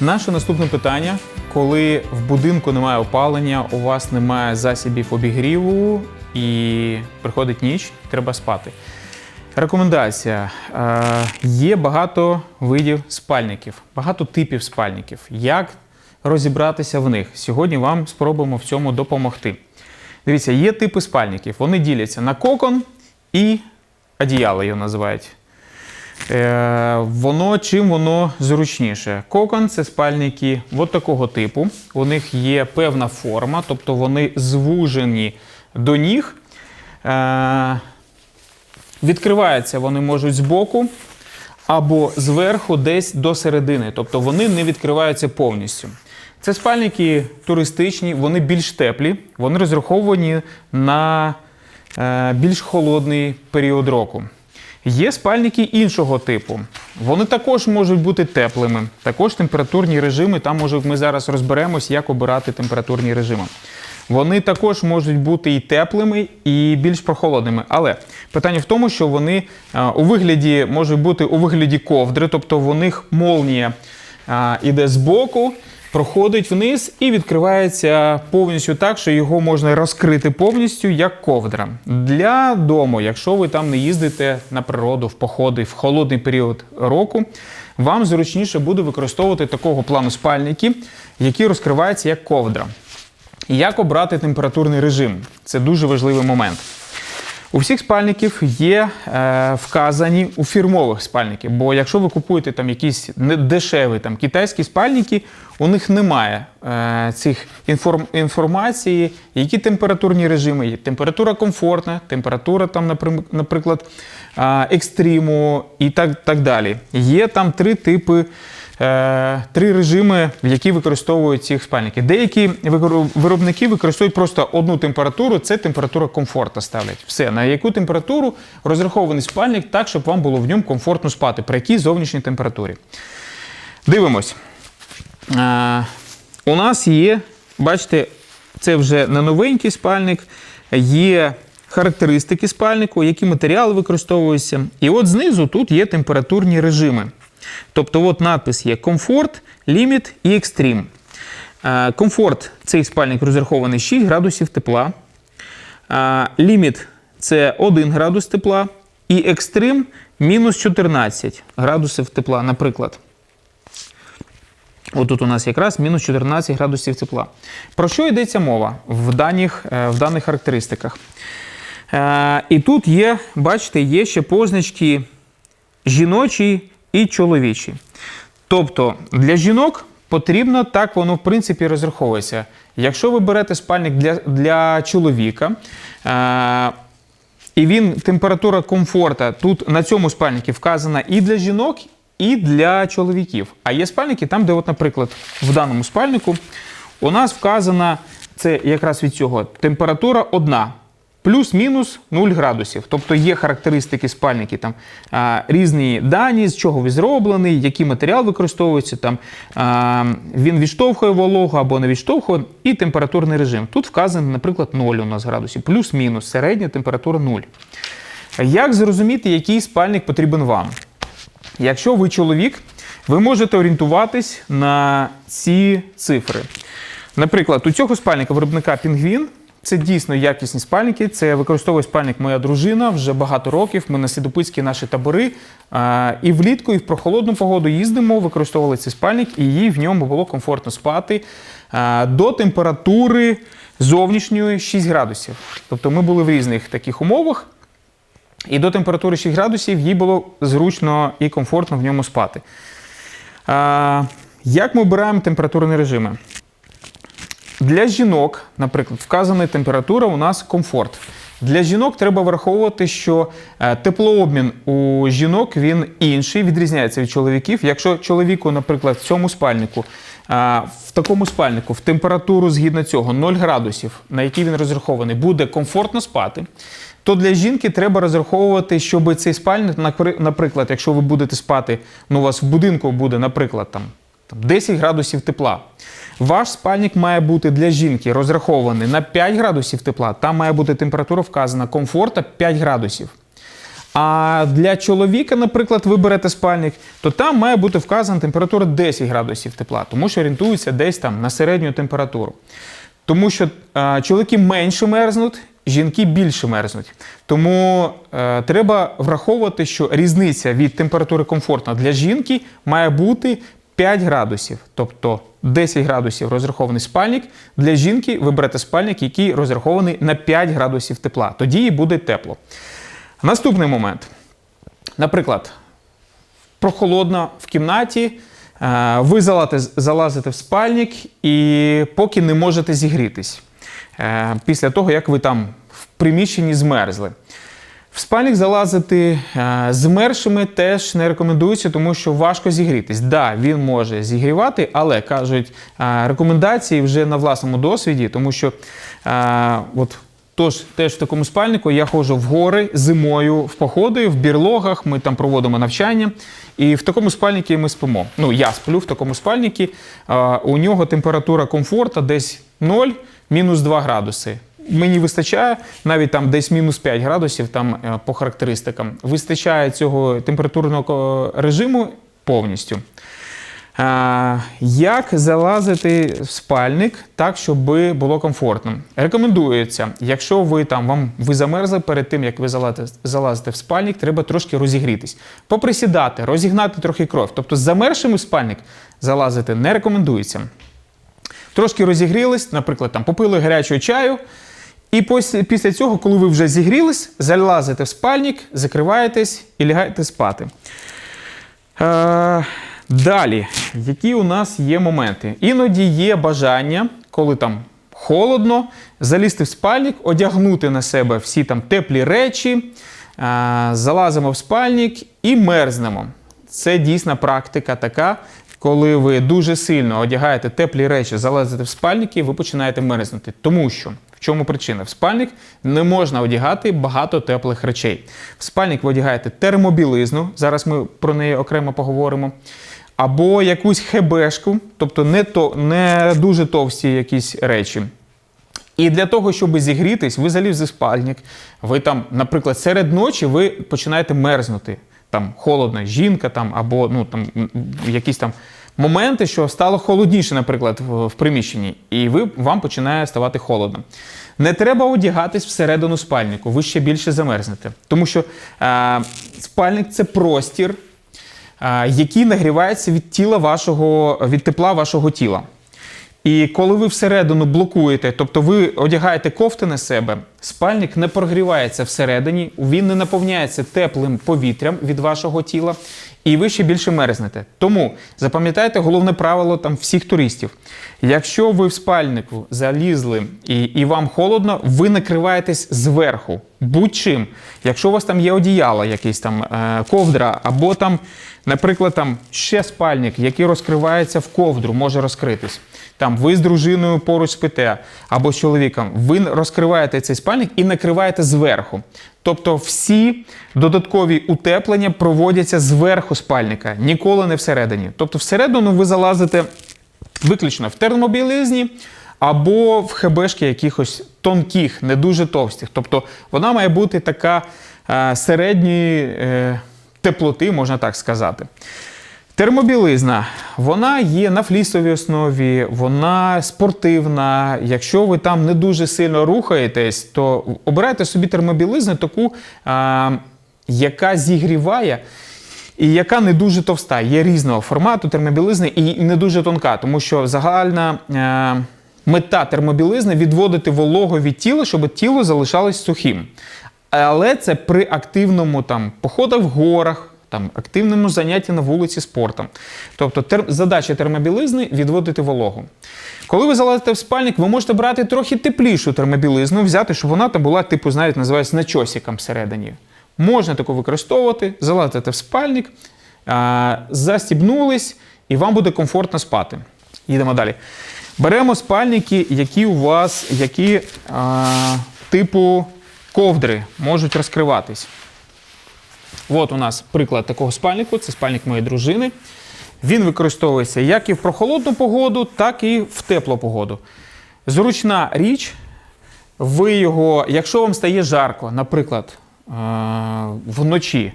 Наше наступне питання: коли в будинку немає опалення, у вас немає засобів обігріву і приходить ніч, треба спати. Рекомендація: Е, є багато видів спальників, багато типів спальників. Як розібратися в них? Сьогодні вам спробуємо в цьому допомогти. Дивіться, є типи спальників. Вони діляться на кокон і одіяло його називають. Е, воно чим воно зручніше. Кокон це спальники от такого типу. У них є певна форма, тобто вони звужені до ніг. Е, відкриваються вони можуть збоку або зверху десь до середини. Тобто вони не відкриваються повністю. Це спальники туристичні, вони більш теплі, вони розраховані на е, більш холодний період року. Є спальники іншого типу. Вони також можуть бути теплими, також температурні режими. Там може ми зараз розберемось, як обирати температурні режими. Вони також можуть бути і теплими, і більш прохолодними. Але питання в тому, що вони е, у вигляді можуть бути у вигляді ковдри, тобто в них молнія е, іде збоку, проходить вниз і відкривається повністю так, що його можна розкрити повністю як ковдра. Для дому, якщо ви там не їздите на природу в походи в холодний період року, вам зручніше буде використовувати такого плану спальники, які розкриваються як ковдра. Як обрати температурний режим? Це дуже важливий момент. У всіх спальників є е, вказані у фірмових спальників, бо якщо ви купуєте там якісь дешеві там, китайські спальники, у них немає е, цих інформ, інформації, які температурні режими є. Температура комфортна, температура там, наприклад, екстриму і так, так далі. Є там три типи. Е, Три режими, які використовують ці спальники. Деякі виробники використовують просто одну температуру, це температура комфорту ставлять. Все, на яку температуру розрахований спальник так, щоб вам було в ньому комфортно спати, при якій зовнішній температурі. Дивимось. Е, у нас є, бачите, це вже не новенький спальник, є характеристики спальнику, які матеріали використовуються. І от знизу тут є температурні режими. Тобто, от надпис є комфорт, ліміт і екстрім. Е, Комфорт цей спальник розрахований 6 градусів тепла. Е, Ліміт це 1 градус тепла. І екстрим мінус 14 градусів тепла, наприклад. Отут у нас якраз мінус 14 градусів тепла. Про що йдеться мова в даних, е, в даних характеристиках? І тут є, бачите, є ще позначки жіночі і чоловічі. Тобто для жінок потрібно так воно в принципі розраховується. Якщо ви берете спальник для, для чоловіка, е, і він температура комфорта тут на цьому спальнику вказана і для жінок, і для чоловіків. А є спальники там, де, от, наприклад, в даному спальнику у нас вказана це якраз від цього температура одна. Плюс-мінус 0 градусів. Тобто є характеристики спальники, там а, різні дані, з чого він зроблений, який матеріал використовується, там а, він відштовхує вологу або не відштовхує, і температурний режим. Тут вказано, наприклад, 0 у нас градусів, плюс-мінус, середня температура 0. Як зрозуміти, який спальник потрібен вам? Якщо ви чоловік, ви можете орієнтуватись на ці цифри. Наприклад, у цього спальника виробника Пінгвін це дійсно якісні спальники. Це використовує спальник моя дружина вже багато років. Ми на Сідопицькі наші табори. І влітку, і в прохолодну погоду їздимо, використовували цей спальник, і їй в ньому було комфортно спати до температури зовнішньої 6 градусів. Тобто ми були в різних таких умовах. І до температури 6 градусів їй було зручно і комфортно в ньому спати. Як ми обираємо температурні режими? Для жінок, наприклад, вказана температура у нас комфорт. Для жінок треба враховувати, що е, теплообмін у жінок він інший, відрізняється від чоловіків. Якщо чоловіку, наприклад, в цьому спальнику, е, в такому спальнику, в температуру згідно цього 0 градусів, на який він розрахований, буде комфортно спати, то для жінки треба розраховувати, щоб цей спальник, наприклад, якщо ви будете спати, ну у вас в будинку буде, наприклад, там там 10 градусів тепла. Ваш спальник має бути для жінки розрахований на 5 градусів тепла. Там має бути температура вказана комфорта 5 градусів. А для чоловіка, наприклад, ви берете спальник, то там має бути вказана температура 10 градусів тепла, тому що орієнтується десь там на середню температуру. Тому що е, чоловіки менше мерзнуть, жінки більше мерзнуть. Тому е, треба враховувати, що різниця від температури комфортна для жінки має бути 5 градусів. Тобто 10 градусів розрахований спальник. Для жінки ви берете спальник, який розрахований на 5 градусів тепла. Тоді їй буде тепло. Наступний момент. Наприклад, прохолодно в кімнаті, е, ви залазите, в спальник і поки не можете зігрітись. Е, Після того, як ви там в приміщенні змерзли. В спальник залазити е, змершими теж не рекомендується, тому що важко зігрітись. Да, він може зігрівати, але кажуть е, рекомендації вже на власному досвіді, тому що е, от Тож теж в такому спальнику я ходжу в гори зимою, в походи, в бірлогах. Ми там проводимо навчання. І в такому спальнику ми спимо. Ну, я сплю в такому спальнику. У нього температура комфорту десь 0, мінус 2 градуси. Мені вистачає навіть там десь мінус 5 градусів там е, по характеристикам. Вистачає цього температурного режиму повністю. А, Як залазити в спальник так, щоб було комфортно? Рекомендується, якщо ви там вам ви замерзли перед тим, як ви залазите, в спальник, треба трошки розігрітись. Поприсідати, розігнати трохи кров. Тобто замершим в спальник залазити не рекомендується. Трошки розігрілись, наприклад, там попили гарячого чаю. І після, цього, коли ви вже зігрілись, залазите в спальник, закриваєтесь і лягаєте спати. Е, Далі, які у нас є моменти? Іноді є бажання, коли там холодно, залізти в спальник, одягнути на себе всі там теплі речі, е, залазимо в спальник і мерзнемо. Це дійсна практика така, коли ви дуже сильно одягаєте теплі речі, залазите в спальники, ви починаєте мерзнути. Тому що в чому причина? В спальник не можна одягати багато теплих речей. В спальник ви одягаєте термобілизну, зараз ми про неї окремо поговоримо. Або якусь хебешку, тобто не то, не дуже товсті якісь речі. І для того, щоб зігрітись, ви залізли в спальник, ви там, наприклад, серед ночі ви починаєте мерзнути. Там холодна жінка, там, або ну, там, якісь там моменти, що стало холодніше, наприклад, в, в приміщенні, і ви, вам починає ставати холодно. Не треба одягатись всередину спальнику, ви ще більше замерзнете. Тому що е, спальник це простір, е, який нагрівається від тіла вашого, від тепла вашого тіла. І коли ви всередину блокуєте, тобто ви одягаєте кофти на себе, спальник не прогрівається всередині, він не наповняється теплим повітрям від вашого тіла, і ви ще більше мерзнете. Тому запам'ятайте головне правило там всіх туристів. Якщо ви в спальнику залізли і, і вам холодно, ви накриваєтесь зверху будь-чим. Якщо у вас там є одіяло, якийсь там е, ковдра, або там, наприклад, там ще спальник, який розкривається в ковдру, може розкритись. Там ви з дружиною поруч спите або з чоловіком, ви розкриваєте цей спальник і накриваєте зверху. Тобто всі додаткові утеплення проводяться зверху спальника, ніколи не всередині. Тобто, всередину ви залазите виключно в термобілизні або в хебешки якихось тонких, не дуже товстих. Тобто вона має бути така е, середньої е, теплоти, можна так сказати. Термобілизна, вона є на флісовій основі, вона спортивна. Якщо ви там не дуже сильно рухаєтесь, то обирайте собі термобілизну таку, а, яка зігріває. І яка не дуже товста, є різного формату термобілизни і не дуже тонка, тому що загальна е, мета термобілизни відводити вологу від тіла, щоб тіло залишалось сухим. Але це при активному там походах в горах, там активному занятті на вулиці спортом. Тобто тер... задача термобілизни відводити вологу. Коли ви залазите в спальник, ви можете брати трохи теплішу термобілизну, взяти, щоб вона там була, типу, знаєте, називається начосиком всередині. Можна таку використовувати, залазите в спальник, а, застібнулись, і вам буде комфортно спати. Їдемо далі. Беремо спальники, які у вас, які а, типу ковдри можуть розкриватись. От у нас приклад такого спальнику, це спальник моєї дружини. Він використовується як і в прохолодну погоду, так і в теплу погоду. Зручна річ, ви його, якщо вам стає жарко, наприклад, вночі,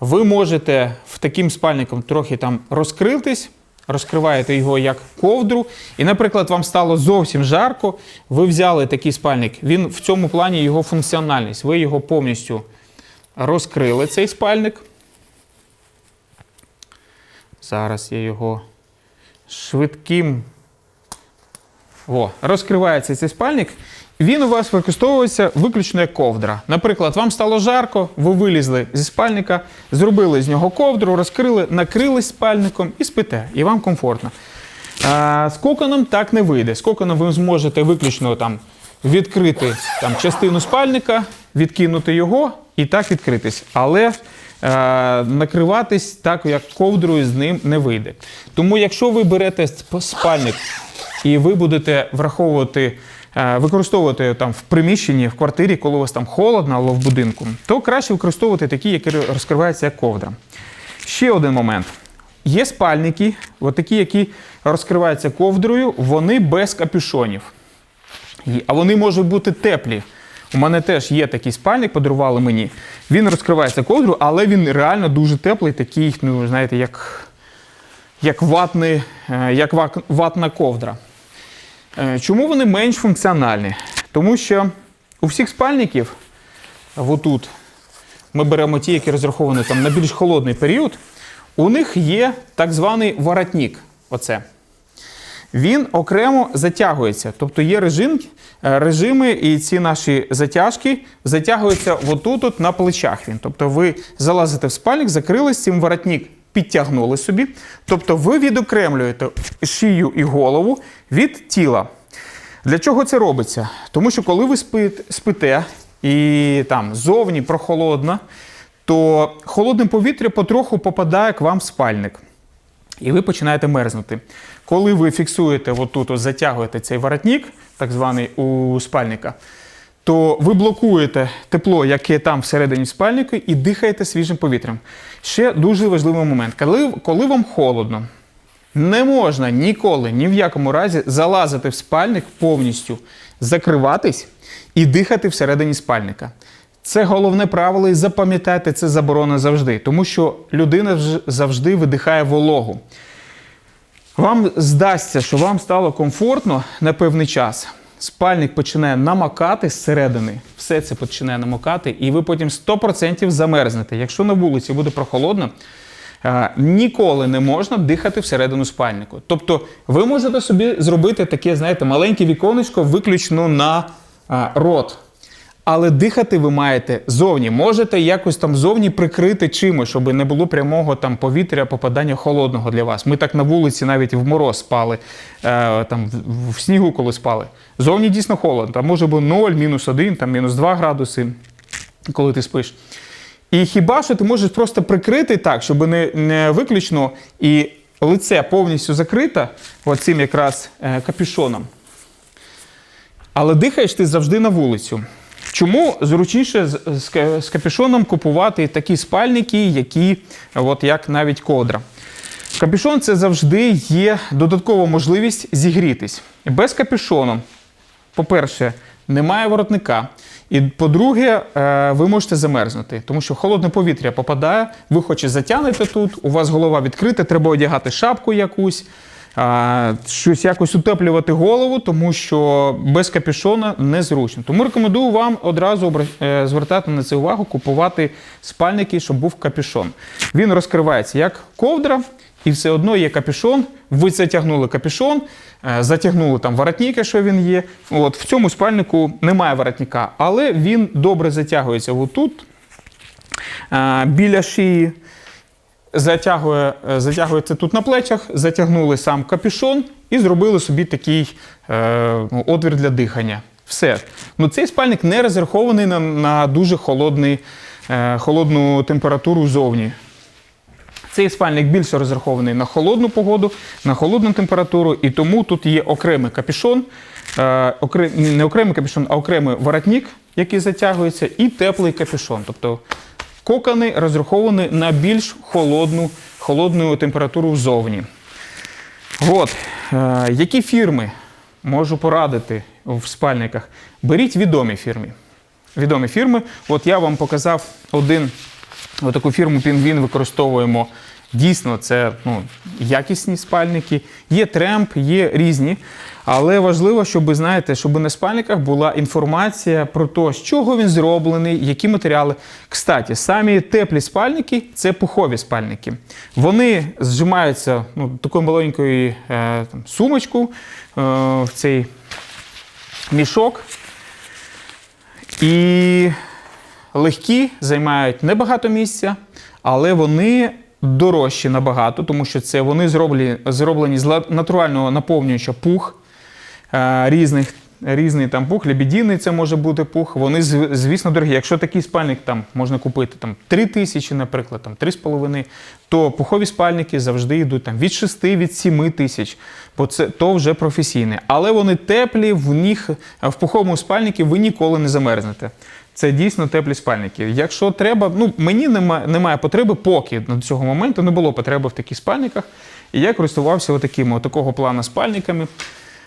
ви можете в таким спальником трохи там розкритись, розкриваєте його як ковдру. І, наприклад, вам стало зовсім жарко, ви взяли такий спальник. Він в цьому плані його функціональність. Ви його повністю розкрили, цей спальник. Зараз я його швидким. О, розкривається цей спальник. Він у вас використовується виключно як ковдра. Наприклад, вам стало жарко, ви вилізли зі спальника, зробили з нього ковдру, розкрили, накрились спальником і спите, і вам комфортно. А, з коконом так не вийде. З коконом ви зможете виключно там, відкрити там, частину спальника, відкинути його і так відкритись. Але е, накриватись так, як ковдрою з ним не вийде. Тому, якщо ви берете спальник і ви будете враховувати, е, використовувати там в приміщенні, в квартирі, коли у вас там холодно або в будинку, то краще використовувати такі, які розкриваються як ковдра. Ще один момент. Є спальники, такі, які розкриваються ковдрою, вони без капюшонів. А вони можуть бути теплі. У мене теж є такий спальник, подарували мені. Він розкривається ковдрою, але він реально дуже теплий, такий, ну, знаєте, як, як, ватний, е, як ватна ковдра. Е, Чому вони менш функціональні? Тому що у всіх спальників, отут, ми беремо ті, які розраховані там, на більш холодний період, у них є так званий воротник. Оце він окремо затягується. Тобто є режим, е, режими, і ці наші затяжки затягуються отут от на плечах. Він. Тобто ви залазите в спальник, закрились цим воротник, підтягнули собі. Тобто ви відокремлюєте шию і голову від тіла. Для чого це робиться? Тому що коли ви спите, спите і там зовні прохолодно, то холодне повітря потроху попадає к вам в спальник і ви починаєте мерзнути. Коли ви фіксуєте отут, ось затягуєте цей воротник, так званий у спальника, то ви блокуєте тепло, яке там всередині спальника, і дихаєте свіжим повітрям. Ще дуже важливий момент. Коли, коли вам холодно, не можна ніколи, ні в якому разі залазити в спальник повністю, закриватись і дихати всередині спальника. Це головне правило, і запам'ятайте це заборона завжди, тому що людина завжди видихає вологу. Вам здасться, що вам стало комфортно на певний час. Спальник починає намокати зсередини, все це починає намокати, і ви потім 100% замерзнете. Якщо на вулиці буде прохолодно, ніколи не можна дихати всередину спальнику. Тобто ви можете собі зробити таке, знаєте, маленьке віконечко виключно на рот. Але дихати ви маєте зовні. Можете якось там зовні прикрити чимось, щоб не було прямого там повітря, попадання холодного для вас. Ми так на вулиці навіть в мороз спали, е, там в, снігу, коли спали. Зовні дійсно холодно. Там може бути 0, мінус 1, там мінус 2 градуси, коли ти спиш. І хіба що ти можеш просто прикрити так, щоб не, не виключно і лице повністю закрите оцим якраз е, капюшоном. Але дихаєш ти завжди на вулицю. Чому зручніше з, капюшоном купувати такі спальники, які, от як навіть ковдра? Капюшон це завжди є додаткова можливість зігрітись. Без капюшону, по-перше, немає воротника. І по-друге, е, ви можете замерзнути, тому що холодне повітря попадає, ви хоч затягнете тут, у вас голова відкрита, треба одягати шапку якусь, щось якось утеплювати голову, тому що без капюшона незручно. Тому рекомендую вам одразу е, звертати на це увагу, купувати спальники, щоб був капюшон. Він розкривається як ковдра, і все одно є капюшон. Ви затягнули капюшон, е, затягнули там воротник, якщо він є. От в цьому спальнику немає воротника, але він добре затягується отут, е, біля шиї. Затягує, е, затягується тут на плечах, затягнули сам капюшон і зробили собі такий е, ну, отвір для дихання. Все. Ну, цей спальник не розрахований на, на дуже холодний, е, холодну температуру зовні. Цей спальник більше розрахований на холодну погоду, на холодну температуру, і тому тут є окремий капюшон, е, окре- не окремий капюшон, а окремий воротник, який затягується, і теплий капюшон. Тобто кокони розраховані на більш холодну, холодну температуру ззовні. От, е, які фірми можу порадити в спальниках? Беріть відомі фірми. відомі фірми. От я вам показав один таку фірму Пінгвін використовуємо. Дійсно, це ну, якісні спальники. Є тремп, є різні. Але важливо, щоб знаєте, щоб на спальниках була інформація про те, з чого він зроблений, які матеріали. Кстати, самі теплі спальники це пухові спальники. Вони зжимаються ну, такою маленькою е, там, сумочку е, в цей мішок. І легкі, займають небагато місця, але вони дорожчі набагато, тому що це вони зроблені, зроблені з натурального наповнююча пух е, різних. Різний там пух, лебедіний це може бути пух. Вони, звісно, дорогі. Якщо такий спальник там можна купити там 3 тисячі, наприклад, там 3,5, то пухові спальники завжди йдуть там від 6 від 7 тисяч, бо це то вже професійне. Але вони теплі, в них в пуховому спальнику ви ніколи не замерзнете. Це дійсно теплі спальники. Якщо треба, ну мені немає, немає потреби, поки до цього моменту не було потреби в таких спальниках. І я користувався отакими, отакого плану спальниками,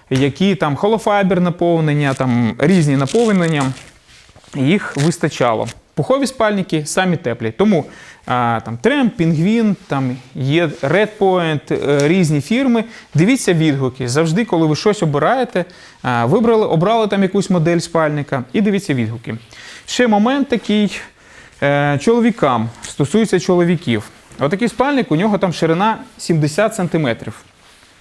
які там холофайбер наповнення, там різні наповнення. Їх вистачало. Пухові спальники самі теплі. Тому там Тремп, Пінгвін, там є Red е, різні фірми. Дивіться відгуки. Завжди, коли ви щось обираєте, вибрали, обрали там якусь модель спальника і дивіться відгуки. Ще момент такий е, чоловікам, стосується чоловіків. Отакий спальник, у нього там ширина 70 сантиметрів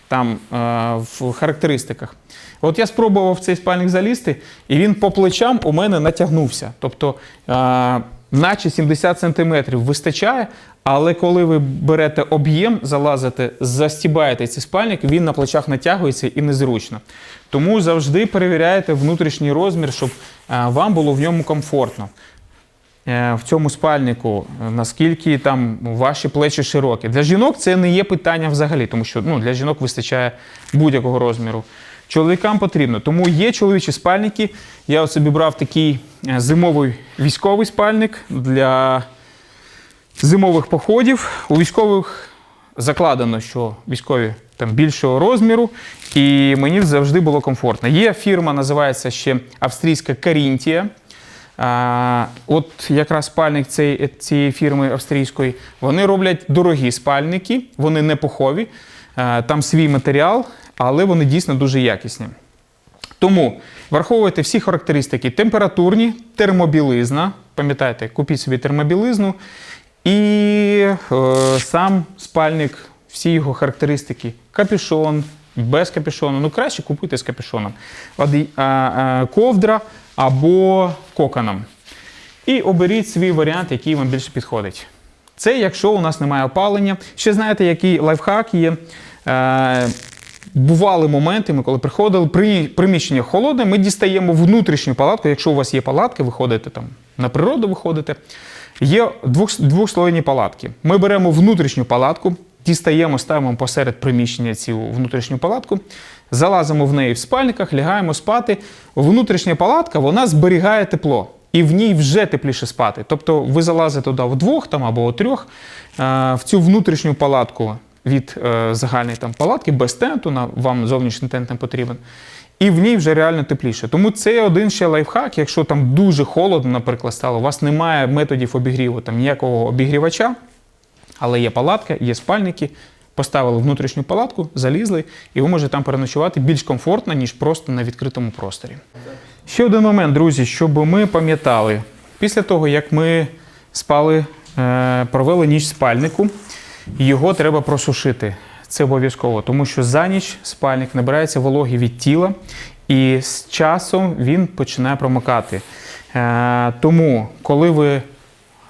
там е, в характеристиках. От я спробував в цей спальник залізти, і він по плечам у мене натягнувся. Тобто, наче 70 сантиметрів вистачає, але коли ви берете об'єм, залазите, застібаєте цей спальник, він на плечах натягується і незручно. Тому завжди перевіряйте внутрішній розмір, щоб е, вам було в ньому комфортно е, в цьому спальнику, е, наскільки там ваші плечі широкі. Для жінок це не є питання взагалі, тому що ну, для жінок вистачає будь-якого розміру. Чоловікам потрібно. Тому є чоловічі спальники. Я собі брав такий е, зимовий військовий спальник для зимових походів. У військових закладено, що військові там більшого розміру, і мені завжди було комфортно. Є фірма, називається ще австрійська Карінтія. А, от якраз спальник цієї, цієї фірми австрійської. Вони роблять дорогі спальники, вони не пухові, там свій матеріал, але вони дійсно дуже якісні. Тому враховуйте всі характеристики: температурні, термобілизна. Пам'ятайте, купіть собі термобілизну. І е, сам спальник, всі його характеристики, капюшон, без капюшону. Ну, краще купуйте з капюшоном. А, а, ковдра або коконом. І оберіть свій варіант, який вам більше підходить. Це якщо у нас немає опалення. Ще знаєте, який лайфхак є. Е, бували моменти, ми коли приходили, при, приміщення холодне, ми дістаємо внутрішню палатку. Якщо у вас є палатки, ви ходите там на природу, виходите. Є двох, двохслойні палатки. Ми беремо внутрішню палатку, дістаємо, ставимо посеред приміщення цю внутрішню палатку, залазимо в неї в спальниках, лягаємо спати. Внутрішня палатка вона зберігає тепло. І в ній вже тепліше спати. Тобто ви залазите туди вдвох там, або трьох е, в цю внутрішню палатку від е, загальної там палатки без тенту, на, вам зовнішній тент не потрібен. І в ній вже реально тепліше. Тому це один ще лайфхак, якщо там дуже холодно, наприклад, стало, у вас немає методів обігріву, там ніякого обігрівача, але є палатка, є спальники. Поставили внутрішню палатку, залізли, і ви можете там переночувати більш комфортно, ніж просто на відкритому просторі. Ще один момент, друзі, щоб ми пам'ятали, після того, як ми спали, е, провели ніч в спальнику, його треба просушити. Це обов'язково, тому що за ніч спальник набирається вологи від тіла, і з часом він починає промокати. Е, тому, коли ви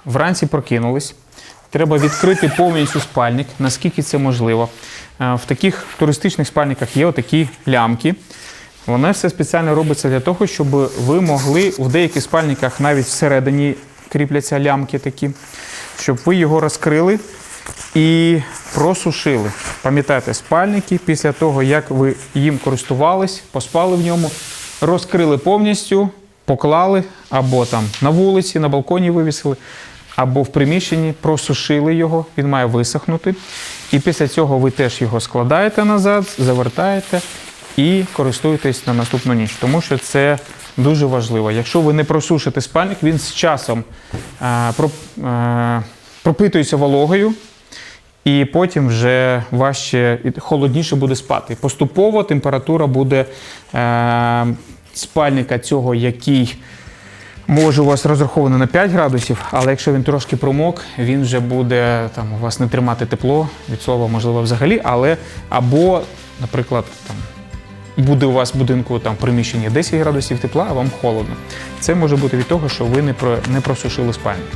вранці прокинулись, треба відкрити повністю спальник, наскільки це можливо. Е, В таких туристичних спальниках є отакі лямки. Воно все спеціально робиться для того, щоб ви могли в деяких спальниках навіть всередині кріпляться лямки такі, щоб ви його розкрили і просушили. Пам'ятайте, спальники після того, як ви їм користувались, поспали в ньому, розкрили повністю, поклали або там на вулиці, на балконі вивісили, або в приміщенні, просушили його, він має висохнути. І після цього ви теж його складаєте назад, завертаєте і користуєтесь на наступну ніч, тому що це дуже важливо. Якщо ви не просушите спальник, він з часом е, е, пропитується вологою, і потім вже важче холодніше буде спати. Поступово температура буде е, спальника цього, який може у вас розрахований на 5 градусів, але якщо він трошки промок, він вже буде там у вас не тримати тепло, від слова, можливо, взагалі, але або, наприклад, там. Буде у вас в будинку там приміщення 10 градусів тепла, а вам холодно. Це може бути від того, що ви не, про, не просушили спальник.